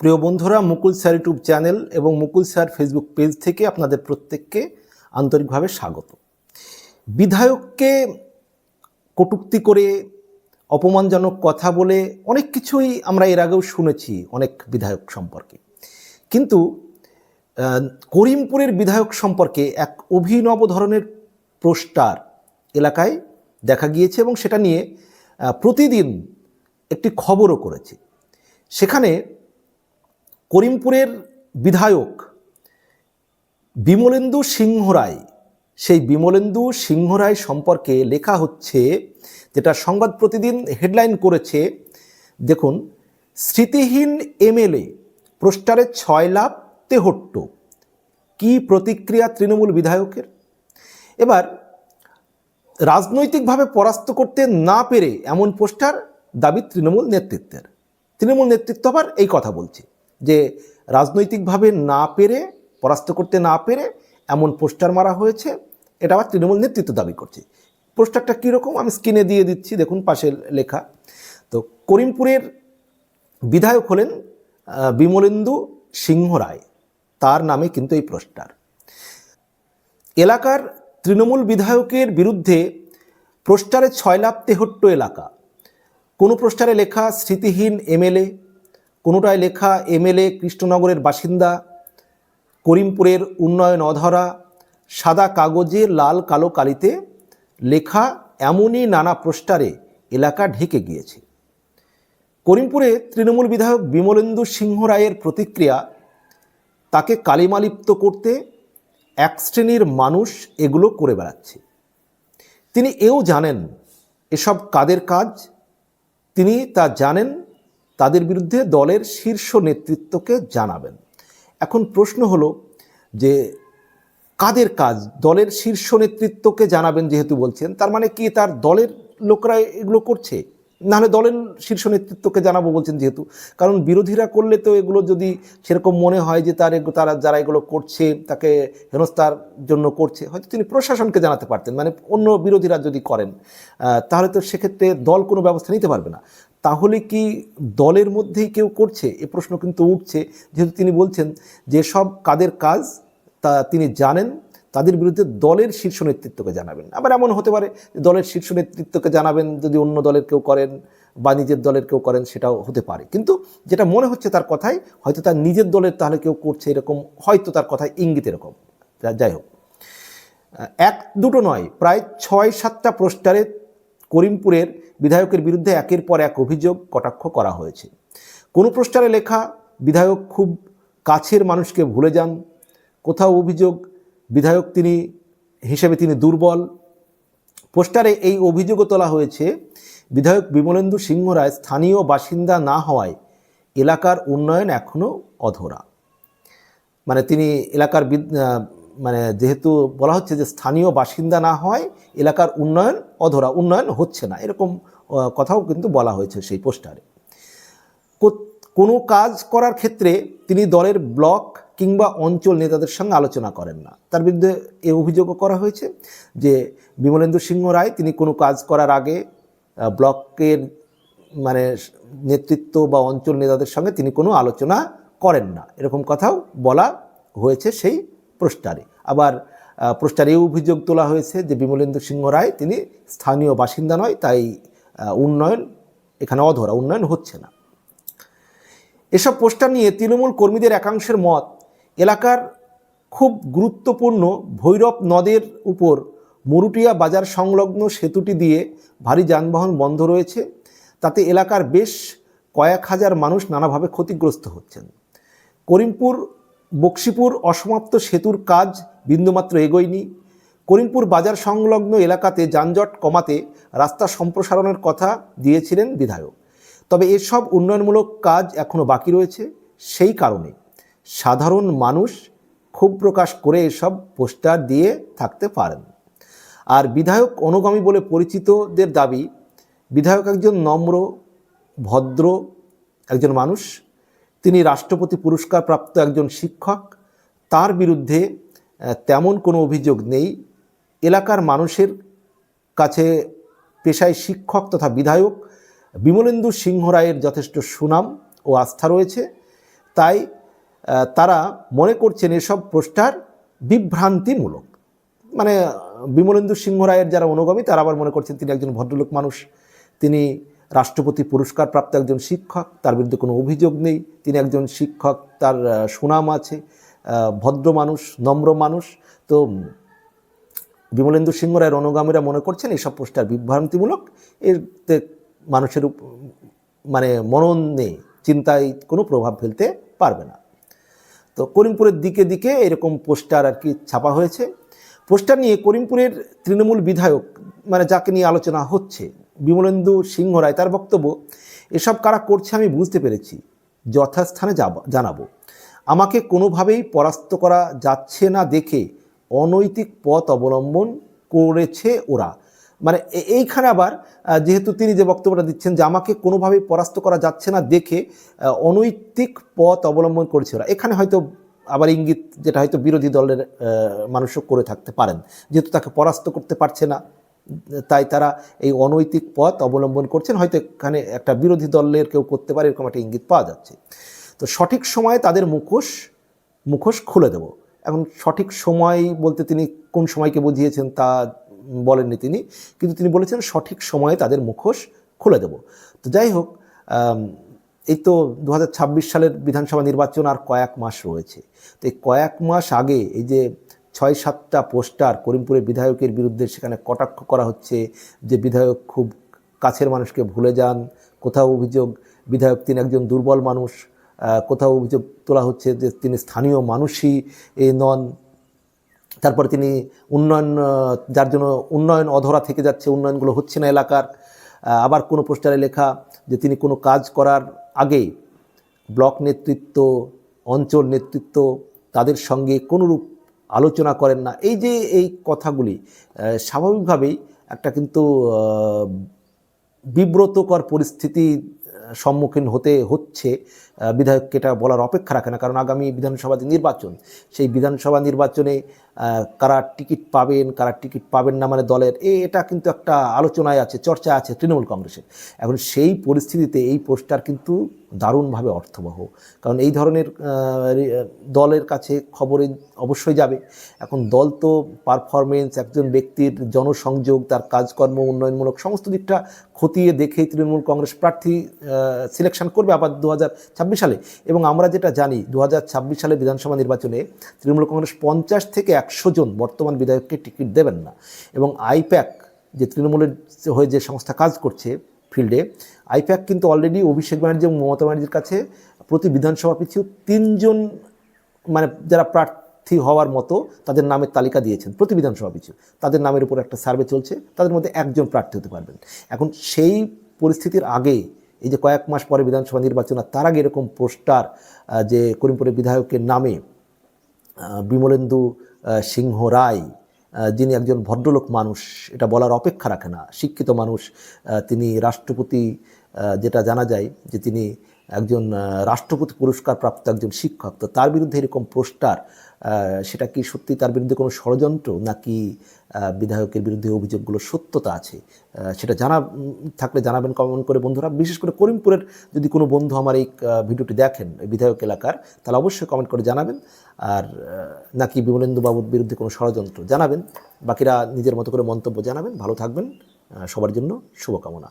প্রিয় বন্ধুরা, মুকুল sir YouTube channel এবং মুকুল স্যার ফেসবুক পেজ থেকে আপনাদের প্রত্যেককে আন্তরিকভাবে স্বাগত। বিধায়ককে কটূক্তি করে, অপমানজনক কথা বলে অনেক কিছুই আমরা এর আগেও শুনেছি অনেক বিধায়ক সম্পর্কে। কিন্তু করিমপুরের বিধায়ক সম্পর্কে এক অভিনব ধরনের পোস্টার এলাকায় দেখা গিয়েছে এবং সেটা নিয়ে প্রতিদিন একটি খবরও করেছে। সেখানে করিমপুরের বিধায়ক বিমলেন্দু সিংহ রায়, সেই বিমলেন্দু সিংহ রায় সম্পর্কে লেখা হচ্ছে, যেটা সংবাদ প্রতিদিন হেডলাইন করেছে, দেখুন, স্মৃতিহীন এমএলএ পোস্টারে ছয় লাভ তেহট্ট। কি প্রতিক্রিয়া তৃণমূল বিধায়কের? এবার, রাজনৈতিকভাবে পরাস্ত করতে না পেরে এমন পোস্টার দাবি তৃণমূল নেতৃত্বের। তৃণমূল নেতৃত্ব আবার এই কথা বলছে। যে রাজনৈতিকভাবে না পেরে, পরাস্ত করতে না পেরে এমন পোস্টার মারা হয়েছে, এটা আবার তৃণমূল নেতৃত্ব দাবি করছে। পোস্টারটা কীরকম? আমি স্ক্রিনে দিয়ে দিচ্ছি, দেখুন পাশে লেখা। তো করিমপুরের বিধায়ক হলেন বিমলেন্দু সিংহ রায়। তার নামে কিন্তু এই পোস্টার। এলাকার তৃণমূল বিধায়কের বিরুদ্ধে পোস্টারে ছয় লাভ তেহট্ট এলাকা। কোনো পোস্টারে লেখা, স্মৃতিহীন এমএলএ কোনোটায় লেখা এমএলএ কৃষ্ণনগরের বাসিন্দা, করিমপুরের উন্নয়ন অধরা, সাদা কাগজে লাল কালো কালিতে লেখা এমনই নানা পোস্টারে এলাকা ঢেকে গিয়েছে। করিমপুরে তৃণমূল বিধায়ক বিমলেন্দু সিংহ রায়ের প্রতিক্রিয়া, তাকে কালিমালিপ্ত করতে এক শ্রেণির মানুষ এগুলো করে বেড়াচ্ছে। তিনি এও জানেন এসব কাদের কাজ, তিনি তা জানেন তাদের বিরুদ্ধে দলের শীর্ষ নেতৃত্বকে জানাবেন। এখন প্রশ্ন হলো যে কাদের কাজ? দলের শীর্ষ নেতৃত্বকে জানাবেন যেহেতু বলছেন, তার মানে কি তার দলের লোকরা এগুলো করছে? নাহলে দলের শীর্ষ নেতৃত্বকে জানাব বলছেন যেহেতু। কারণ বিরোধীরা করলে তো এগুলো যদি সেরকম মনে হয় যে তার তারা যারা এগুলো করছে, তাকে হেনস্থার জন্য করছে, হয়তো তিনি প্রশাসনকে জানাতে পারতেন মানে অন্য বিরোধীরা যদি করেন তাহলে তো সেক্ষেত্রে দল কোনো ব্যবস্থা নিতে পারবে না। তাহলে কি দলের মধ্যেই কেউ করছে? এ প্রশ্ন কিন্তু উঠছে। যেহেতু তিনি বলছেন যে সব কাদের কাজ, তা তিনি জানেন, তাদের বিরুদ্ধে দলের শীর্ষ নেতৃত্বকে জানাবেন। আবার এমন হতে পারে দলের শীর্ষ নেতৃত্বকে জানাবেন, যদি অন্য দলের কেউ করেন বা নিজের দলের কেউ করেন, সেটাও হতে পারে। কিন্তু যেটা মনে হচ্ছে তার কথাই হয়তো তার নিজের দলের তাহলে কেউ করছে এরকম, হয়তো তার কথায় ইঙ্গিত এরকম। যাই হোক। এক দুটো নয়, প্রায় ছয় সাতটা পোস্টারে করিমপুরের বিধায়কের বিরুদ্ধে একের পর এক অভিযোগ কটাক্ষ করা হয়েছে। কোনো পোস্টারে লেখা, বিধায়ক খুব কাছের মানুষকে ভুলে যান। কোথাও অভিযোগ, বিধায়ক তিনি, হিসেবে তিনি দুর্বল। পোস্টারে এই অভিযোগও তোলা হয়েছে, বিধায়ক বিমলেন্দু সিংহ রায় স্থানীয় বাসিন্দা না হওয়ায় এলাকার উন্নয়ন এখনও অধরা। মানে তিনি এলাকার মানে যেহেতু বলা হচ্ছে যে স্থানীয় বাসিন্দা না হয়, এলাকার উন্নয়ন অধরা, উন্নয়ন হচ্ছে না। এরকম কথাও কিন্তু বলা হয়েছে সেই পোস্টারে। কোনো কাজ করার ক্ষেত্রে তিনি দলের ব্লক কিংবা অঞ্চল নেতাদের সঙ্গে আলোচনা করেন না। তার বিরুদ্ধে এ অভিযোগও করা হয়েছে যে বিমলেন্দু সিংহ রায় তিনি কোনো কাজ করার আগে ব্লকের মানে নেতৃত্ব বা অঞ্চল নেতাদের সঙ্গে তিনি কোনো আলোচনা করেন না। এরকম কথাও বলা হয়েছে সেই পোস্টারে আবার এই অভিযোগ তোলা হয়েছে যে বিমলেন্দু সিংহ রায় তিনি স্থানীয় বাসিন্দা নয়, তাই উন্নয়ন এখানে অধরা, উন্নয়ন হচ্ছে না। এসব পোস্টার নিয়ে তৃণমূল কর্মীদের একাংশের মত, এলাকার খুব গুরুত্বপূর্ণ ভৈরব নদের উপর মুরুটিয়া বাজার সংলগ্ন সেতুটি দিয়ে ভারী যানবাহন বন্ধ রয়েছে, তাতে এলাকার বেশ কয়েক হাজার মানুষ নানাভাবে ক্ষতিগ্রস্ত হচ্ছেন। করিমপুর বক্সিপুর অসমাপ্ত সেতুর কাজ বিন্দুমাত্র এগোয়নি। করিমপুর বাজার সংলগ্ন এলাকাতে যানজট কমাতে রাস্তা সম্প্রসারণের কথা দিয়েছিলেন বিধায়ক। তবে এসব উন্নয়নমূলক কাজ এখনও বাকি রয়েছে, সেই কারণে সাধারণ মানুষ ক্ষোভ প্রকাশ করে এসব পোস্টার দিয়ে থাকতে পারেন। আর বিধায়ক অনুগামী বলে পরিচিতদের দাবি, বিধায়ক একজন নম্র, ভদ্র একজন মানুষ তিনি রাষ্ট্রপতি পুরস্কার প্রাপ্ত একজন শিক্ষক। তার বিরুদ্ধে তেমন কোনো অভিযোগ নেই। এলাকার মানুষের কাছে পেশায় শিক্ষক তথা বিধায়ক বিমলেন্দু সিংহ রায়ের যথেষ্ট সুনাম ও আস্থা রয়েছে। তাই তারা মনে করছেন এসব পোস্টার বিভ্রান্তিমূলক। মানে বিমলেন্দু সিংহ রায়ের যারা অনুগামী, তারা আবার মনে করছেন তিনি একজন ভদ্রলোক মানুষ। তিনি রাষ্ট্রপতি পুরস্কার প্রাপ্ত একজন শিক্ষক, তার বিরুদ্ধে কোনো অভিযোগ নেই। তিনি একজন শিক্ষক, তার সুনাম আছে ভদ্র মানুষ, নম্র মানুষ। তো বিমলেন্দু সিংহ রায়ের অনুগামীরা মনে করছেন এইসব পোস্টার বিভ্রান্তিমূলক। এতে মানুষের মানে মনন নেই, চিন্তায় কোনো প্রভাব ফেলতে পারবে না। তো করিমপুরের দিকে দিকে এরকম পোস্টার আর কি ছাপা হয়েছে। পোস্টার নিয়ে করিমপুরের তৃণমূল বিধায়ক মানে যাকে নিয়ে আলোচনা হচ্ছে, বিমলেন্দু সিংহ রায় তার বক্তব্য, এসব কারা করছে আমি বুঝতে পেরেছি। যথাস্থানে যাব, জানাব। আমাকে কোনোভাবেই পরাস্ত করা যাচ্ছে না দেখে অনৈতিক পথ অবলম্বন করেছে ওরা। মানে এইখানে আবার যেহেতু তিনি যে বক্তব্যটা দিচ্ছেন যে আমাকে কোনোভাবেই পরাস্ত করা যাচ্ছে না দেখে অনৈতিক পথ অবলম্বন করেছে ওরা। এখানে হয়তো আবার ইঙ্গিত, যেটা হয়তো বিরোধী দলের মানুষও করে থাকতে পারেন, যেহেতু তাকে পরাস্ত করতে পারছে না। তাই তারা এই অনৈতিক পথ অবলম্বন করছেন। হয়তো এখানে একটা বিরোধী দলের কেউ করতে পারে, এরকম একটা ইঙ্গিত পাওয়া যাচ্ছে। তো সঠিক সময়ে তাদের মুখোশ মুখোশ খুলে দেব। এখন সঠিক সময় বলতে তিনি কোন সময়কে বুঝিয়েছেন তা বলেননি তিনি, কিন্তু তিনি বলেছেন সঠিক সময়ে তাদের মুখোশ খুলে দেব। তো যাই হোক এই তো দু হাজার ছাব্বিশ সালের বিধানসভা নির্বাচন আর কয়েক মাস রয়েছে। তো এই কয়েক মাস আগে এই যে ছয় সাতটা পোস্টার করিমপুরের বিধায়কের বিরুদ্ধে সেখানে কটাক্ষ করা হচ্ছে যে বিধায়ক খুব কাছের মানুষকে ভুলে যান। কোথাও অভিযোগ, বিধায়ক তিনি একজন দুর্বল মানুষ কোথাও অভিযোগ তোলা হচ্ছে যে তিনি স্থানীয় মানুষই নন। তারপরে তিনি উন্নয়ন যার জন্য উন্নয়ন অধরা থেকে যাচ্ছে, উন্নয়নগুলো হচ্ছে না এলাকার। আবার কোনো পোস্টারে লেখা যে তিনি কোনো কাজ করার আগে ব্লক নেতৃত্ব, অঞ্চল নেতৃত্ব, তাদের সঙ্গে কোনোরূপ আলোচনা করেন না। এই যে এই কথাগুলি স্বাভাবিকভাবেই একটা কিন্তু বিব্রতকর পরিস্থিতি সম্মুখীন হতে হচ্ছে। বিধায়ককে এটা বলার অপেক্ষা রাখে না, কারণ আগামী বিধানসভা যে নির্বাচন, সেই বিধানসভা নির্বাচনে কারা টিকিট পাবেন, কারা টিকিট পাবেন না মানে দলের, এ, এটা কিন্তু একটা আলোচনায় আছে চর্চা আছে তৃণমূল কংগ্রেসের। এখন সেই পরিস্থিতিতে এই পোস্টার কিন্তু দারুণভাবে অর্থবহ, কারণ এই ধরনের দলের কাছে খবরে অবশ্যই যাবে। এখন দল তো পারফরমেন্স একজন ব্যক্তির জনসংযোগ, তার কাজকর্ম, উন্নয়নমূলক সমস্ত দিকটা খতিয়ে দেখেই তৃণমূল কংগ্রেস প্রার্থী সিলেকশন করবে আবার দু সালে এবং আমরা যেটা জানি দু হাজার ছাব্বিশ সালে বিধানসভা নির্বাচনে তৃণমূল কংগ্রেস পঞ্চাশ থেকে একশো জন বর্তমান বিধায়ককে টিকিট দেবেন না এবং আইপ্যাক যে তৃণমূলের হয়ে যে সংস্থা কাজ করছে ফিল্ডে, আইপ্যাক কিন্তু অলরেডি অভিষেক ব্যানার্জি এবং মমতা ব্যানার্জির কাছে প্রতি বিধানসভা পিছু তিনজন মানে যারা প্রার্থী হওয়ার মতো তাদের নামের তালিকা দিয়েছেন প্রতি বিধানসভা পিছু। তাদের নামের উপর একটা সার্ভে চলছে, তাদের মধ্যে একজন প্রার্থী হতে পারবেন। এখন সেই পরিস্থিতির আগে এই যে কয়েক মাস পরে বিধানসভা নির্বাচন, আর তার আগে এরকম পোস্টার যে করিমপুরের বিধায়কের নামে বিমলেন্দু সিংহ রায় যিনি একজন ভদ্রলোক মানুষ, এটা বলার অপেক্ষা রাখে না। শিক্ষিত মানুষ তিনি রাষ্ট্রপতি যেটা জানা যায় যে তিনি একজন রাষ্ট্রপতি পুরস্কার প্রাপ্ত একজন শিক্ষক, তো তার বিরুদ্ধে এরকম পোস্টার সেটা কি সত্যি তার বিরুদ্ধে কোনো ষড়যন্ত্র, নাকি বিধায়কের বিরুদ্ধে অভিযোগগুলো সত্যতা আছে? সেটা জানা থাকলে জানাবেন কমেন্ট করে বন্ধুরা। বিশেষ করে করিমপুরের যদি কোনো বন্ধু আমার এই ভিডিওটি দেখেন বিধায়ক এলাকার, তাহলে অবশ্যই কমেন্ট করে জানাবেন। আর নাকি বিমলেন্দু বাবুর বিরুদ্ধে কোনো ষড়যন্ত্র জানাবেন, বাকিরা নিজের মতো করে মন্তব্য জানাবেন। ভালো থাকবেন সবার জন্য শুভকামনা।